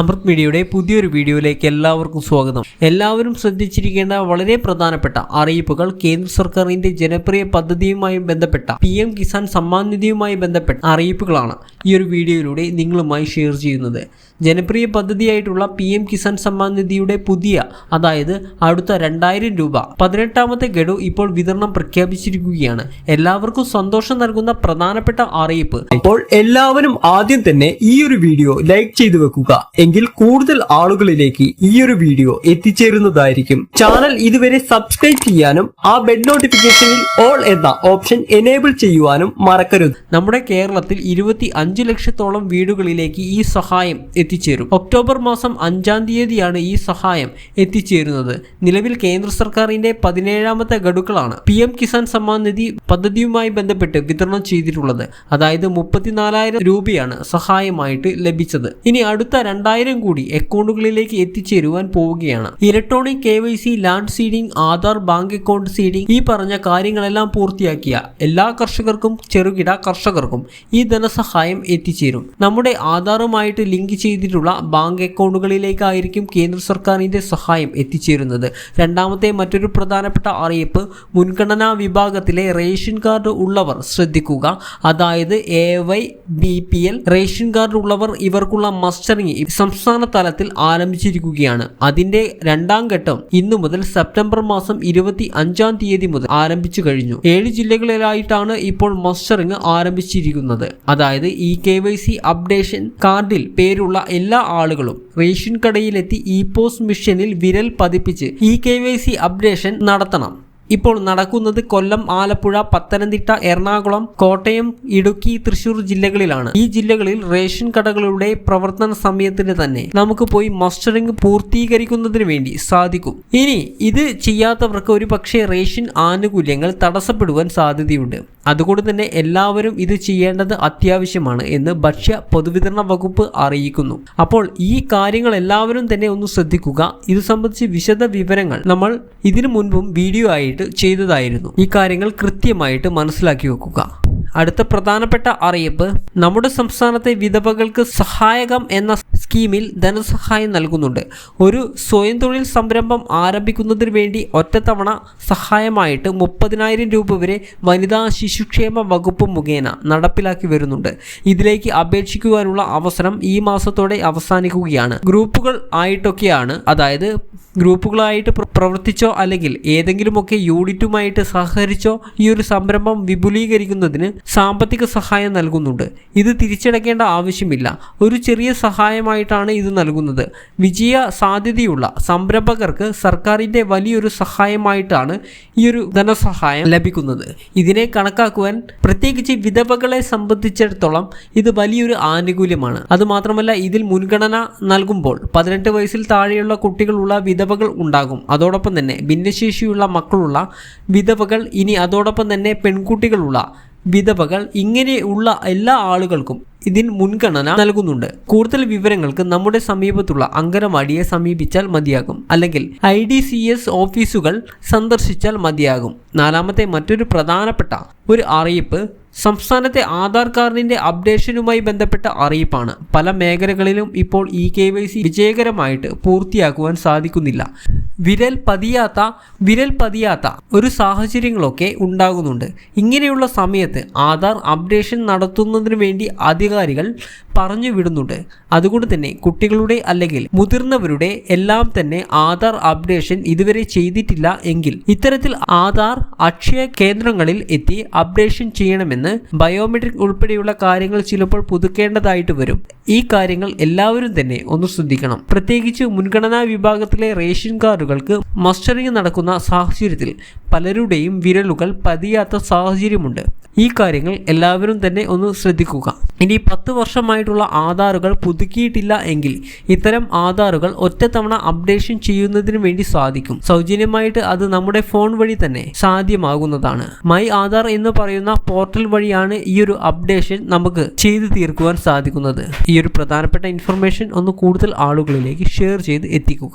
അമൃത് മീഡിയയുടെ പുതിയൊരു വീഡിയോയിലേക്ക് എല്ലാവർക്കും സ്വാഗതം. എല്ലാവരും ശ്രദ്ധിച്ചിരിക്കേണ്ട വളരെ പ്രധാനപ്പെട്ട അറിയിപ്പുകൾ കേന്ദ്ര സർക്കാരിന്റെ ജനപ്രിയ പദ്ധതിയുമായി ബന്ധപ്പെട്ട പി എം കിസാൻ സമ്മാൻ നിധിയുമായി ബന്ധപ്പെട്ട അറിയിപ്പുകളാണ് ഈ ഒരു വീഡിയോയിലൂടെ നിങ്ങളുമായി ഷെയർ ചെയ്യുന്നത്. ജനപ്രിയ പദ്ധതിയായിട്ടുള്ള പി എം കിസാൻ സമ്മാൻ നിധിയുടെ പുതിയ അതായത് അടുത്ത രണ്ടായിരം രൂപ. പതിനെട്ടാമത്തെ ഗഡു ഇപ്പോൾ വിതരണം പ്രഖ്യാപിച്ചിരിക്കുകയാണ്. എല്ലാവർക്കും സന്തോഷം നൽകുന്ന പ്രധാനപ്പെട്ട അറിയിപ്പ്. അപ്പോൾ എല്ലാവരും ആദ്യം തന്നെ ഈ ഒരു വീഡിയോ ലൈക്ക് ചെയ്തു വെക്കുക. എങ്കിൽ കൂടുതൽ ആളുകളിലേക്ക് ഈ ഒരു വീഡിയോ എത്തിച്ചേരുന്നതായിരിക്കും. ചാനൽ ഇതുവരെ സബ്സ്ക്രൈബ് ചെയ്യാനും ആ ബെഡ് നോട്ടിഫിക്കേഷനിൽ ഓൾ എന്ന ഓപ്ഷൻ എനേബിൾ ചെയ്യുവാനും മറക്കരുത്. നമ്മുടെ കേരളത്തിൽ ഇരുപത്തി അഞ്ച് ലക്ഷത്തോളം വീടുകളിലേക്ക് ഈ സഹായം എത്തിച്ചേരും. ഒക്ടോബർ മാസം അഞ്ചാം തീയതിയാണ് ഈ സഹായം എത്തിച്ചേരുന്നത്. നിലവിൽ കേന്ദ്ര സർക്കാരിന്റെ പതിനേഴാമത്തെ ഗഡുക്കളാണ് പി എം കിസാൻ സമ്മാൻ നിധി പദ്ധതിയുമായി ബന്ധപ്പെട്ട് വിതരണം ചെയ്തിട്ടുള്ളത്. അതായത് മുപ്പത്തിനാലായിരം രൂപയാണ് സഹായമായിട്ട് ലഭിച്ചത്. ഇനി അടുത്ത രണ്ടായിരം കൂടി അക്കൗണ്ടുകളിലേക്ക് എത്തിച്ചേരുവാൻ പോവുകയാണ്. Electronic K Y C land seeding Aadhaar bank account seeding ഈ പറഞ്ഞ കാര്യങ്ങളെല്ലാം പൂർത്തിയാക്കിയ എല്ലാ കർഷകർക്കും ചെറുകിട കർഷകർക്കും ഈ ധനസഹായം എത്തിച്ചേരും. നമ്മുടെ ആധാറുമായിട്ട് ലിങ്ക് ചെയ്തിട്ടുള്ള ബാങ്ക് അക്കൗണ്ടുകളിലേക്കായിരിക്കും കേന്ദ്ര സർക്കാരിന്റെ സഹായം എത്തിച്ചേരുന്നത്. രണ്ടാമത്തെ മറ്റൊരു പ്രധാനപ്പെട്ട അറിയിപ്പ് മുൻഗണനാ വിഭാഗത്തിലെ റേഷൻ കാർഡ് ഉള്ളവർ ശ്രദ്ധിക്കുക. അതായത് A Y B P L ration card ഉള്ളവർ ഇവർക്കുള്ള മസ്റ്ററിംഗ് സംസ്ഥാന തലത്തിൽ ആരംഭിച്ചിരിക്കുകയാണ്. അതിന്റെ രണ്ടാം ഘട്ടം ഇന്നു മുതൽ സെപ്റ്റംബർ മാസം ഇരുപത്തി അഞ്ചാം തീയതി മുതൽ ആരംഭിച്ചു കഴിഞ്ഞു. ഏഴ് ജില്ലകളിലായിട്ടാണ് ഇപ്പോൾ മസ്റ്ററിംഗ് ആരംഭിച്ചിരിക്കുന്നത്. അതായത് E K Y C updation കാർഡിൽ പേരുള്ള എല്ലാ ആളുകളും റേഷൻ കടയിലെത്തി ഇ പോസ് മിഷനിൽ വിരൽ പതിപ്പിച്ച് E K Y C updation നടത്തണം. ഇപ്പോൾ നടക്കുന്നത് കൊല്ലം ആലപ്പുഴ പത്തനംതിട്ട എറണാകുളം കോട്ടയം ഇടുക്കി തൃശൂർ ജില്ലകളിലാണ്. ഈ ജില്ലകളിൽ റേഷൻ കടകളുടെ പ്രവർത്തന സമയത്തിന് തന്നെ നമുക്ക് പോയി മസ്റ്ററിംഗ് പൂർത്തീകരിക്കുന്നതിന് വേണ്ടി സാധിക്കും. ഇനി ഇത് ചെയ്യാത്തവർക്ക് ഒരു പക്ഷേ റേഷൻ ആനുകൂല്യങ്ങൾ തടസ്സപ്പെടുവാൻ സാധ്യതയുണ്ട്. അതുകൊണ്ട് തന്നെ എല്ലാവരും ഇത് ചെയ്യേണ്ടത് അത്യാവശ്യമാണ് എന്ന് ഭക്ഷ്യ പൊതുവിതരണ വകുപ്പ് അറിയിക്കുന്നു. അപ്പോൾ ഈ കാര്യങ്ങൾ എല്ലാവരും തന്നെ ഒന്ന് ശ്രദ്ധിക്കുക. ഇത് സംബന്ധിച്ച് വിശദ വിവരങ്ങൾ നമ്മൾ ഇതിനു മുൻപും വീഡിയോ ആയിട്ട് ചെയ്തതായിരുന്നു. ഈ കാര്യങ്ങൾ കൃത്യമായിട്ട് മനസ്സിലാക്കി വെക്കുക. അടുത്ത പ്രധാനപ്പെട്ട അറിയിപ്പ്. നമ്മുടെ സംസ്ഥാനത്തെ വിധവകൾക്ക് സഹായകം എന്ന സ്കീമിൽ ധനസഹായം നൽകുന്നുണ്ട്. ഒരു സ്വയം തൊഴിൽ സംരംഭം ആരംഭിക്കുന്നതിന് വേണ്ടി ഒറ്റത്തവണ സഹായമായിട്ട് മുപ്പതിനായിരം രൂപ വരെ വനിതാ ശിശുക്ഷേമ വകുപ്പ് മുഖേന നടപ്പിലാക്കി വരുന്നുണ്ട്. ഇതിലേക്ക് അപേക്ഷിക്കുവാനുള്ള അവസരം ഈ മാസത്തോടെ അവസാനിക്കുകയാണ്. ഗ്രൂപ്പുകൾ ആയിട്ടൊക്കെയാണ് അതായത് ഗ്രൂപ്പുകളായിട്ട് പ്രവർത്തിച്ചോ അല്ലെങ്കിൽ ഏതെങ്കിലുമൊക്കെ യൂണിറ്റുമായിട്ട് സഹകരിച്ചോ ഈ ഒരു സംരംഭം വിപുലീകരിക്കുന്നതിന് സാമ്പത്തിക സഹായം നൽകുന്നുണ്ട്. ഇത് തിരിച്ചടക്കേണ്ട ആവശ്യമില്ല. ഒരു ചെറിയ സഹായമായിട്ടാണ് ഇത് നൽകുന്നത്. വിജയ സാധ്യതയുള്ള സംരംഭകർക്ക് സർക്കാരിന്റെ വലിയൊരു സഹായമായിട്ടാണ് ഈ ഒരു ധനസഹായം ലഭിക്കുന്നത്. ഇതിനെ കണക്കാക്കുവാൻ പ്രത്യേകിച്ച് വിധവകളെ സംബന്ധിച്ചിടത്തോളം ഇത് വലിയൊരു ആനുകൂല്യമാണ്. അതുമാത്രമല്ല ഇതിൽ മുൻഗണന നൽകുമ്പോൾ പതിനെട്ട് വയസ്സിൽ താഴെയുള്ള കുട്ടികളുള്ള വിധവകൾ ഉണ്ടാകും. അതോടൊപ്പം തന്നെ ഭിന്നശേഷിയുള്ള മക്കളുള്ള വിധവകൾ ഇനി അതോടൊപ്പം തന്നെ പെൺകുട്ടികളുള്ള വിധവകൾ ഇങ്ങനെയുള്ള എല്ലാ ആളുകൾക്കും ഇതിന് മുൻഗണന നൽകുന്നുണ്ട്. കൂടുതൽ വിവരങ്ങൾക്ക് നമ്മുടെ സമീപത്തുള്ള അങ്കനവാടിയെ സമീപിച്ചാൽ മതിയാകും. അല്ലെങ്കിൽ ഐ ഡി സി എസ് ഓഫീസുകൾ സന്ദർശിച്ചാൽ മതിയാകും. നാലാമത്തെ മറ്റൊരു പ്രധാനപ്പെട്ട ഒരു അറിയിപ്പ് സംസ്ഥാനത്തെ ആധാർ കാർഡിന്റെ അപ്ഡേഷനുമായി ബന്ധപ്പെട്ട അറിയിപ്പാണ്. പല മേഖലകളിലും ഇപ്പോൾ ഇ കെ വൈ സി വിജയകരമായിട്ട് പൂർത്തിയാക്കുവാൻ സാധിക്കുന്നില്ല. വിരൽ പതിയാത്ത വിരൽ പതിയാത്ത ഒരു സാഹചര്യങ്ങളൊക്കെ ഉണ്ടാകുന്നുണ്ട്. ഇങ്ങനെയുള്ള സമയത്ത് ആധാർ അപ്ഡേഷൻ നടത്തുന്നതിന് വേണ്ടി അധികാരികൾ പറഞ്ഞു വിടുന്നുണ്ട്. അതുകൊണ്ട് തന്നെ കുട്ടികളുടെ അല്ലെങ്കിൽ മുതിർന്നവരുടെ എല്ലാം തന്നെ ആധാർ അപ്ഡേഷൻ ഇതുവരെ ചെയ്തിട്ടില്ല എങ്കിൽ ഇത്തരത്തിൽ ആധാർ അക്ഷയ കേന്ദ്രങ്ങളിൽ എത്തി അപ്ഡേഷൻ ചെയ്യണമെന്ന് ബയോമെട്രിക് ഉൾപ്പെടെയുള്ള കാര്യങ്ങൾ ചിലപ്പോൾ പുതുക്കേണ്ടതായിട്ട് വരും. ഈ കാര്യങ്ങൾ എല്ലാവരും തന്നെ ഒന്ന് ശ്രദ്ധിക്കണം. പ്രത്യേകിച്ച് മുൻഗണനാ വിഭാഗത്തിലെ റേഷൻ കാർഡുകൾക്ക് മസ്റ്ററിങ് നടക്കുന്ന സാഹചര്യത്തിൽ പലരുടെയും വിരലുകൾ പതിയാത്ത സാഹചര്യമുണ്ട്. ഈ കാര്യങ്ങൾ എല്ലാവരും തന്നെ ഒന്ന് ശ്രദ്ധിക്കുക. ഇനി പത്ത് വർഷമായിട്ടുള്ള ആധാറുകൾ പുതുക്കിയിട്ടില്ല എങ്കിൽ ഇത്തരം ആധാറുകൾ ഒറ്റത്തവണ അപ്ഡേഷൻ ചെയ്യുന്നതിന് വേണ്ടി സാധിക്കും. സൗജന്യമായിട്ട് അത് നമ്മുടെ ഫോൺ വഴി തന്നെ സാധ്യമാകുന്നതാണ്. മൈ ആധാർ എന്ന് പറയുന്ന പോർട്ടൽ വഴിയാണ് ഈ ഒരു അപ്ഡേഷൻ നമുക്ക് ചെയ്തു തീർക്കുവാൻ സാധിക്കുന്നത്. ഈ ഒരു പ്രധാനപ്പെട്ട ഇൻഫർമേഷൻ ഒന്ന് കൂടുതൽ ആളുകളിലേക്ക് ഷെയർ ചെയ്ത് എത്തിക്കുക.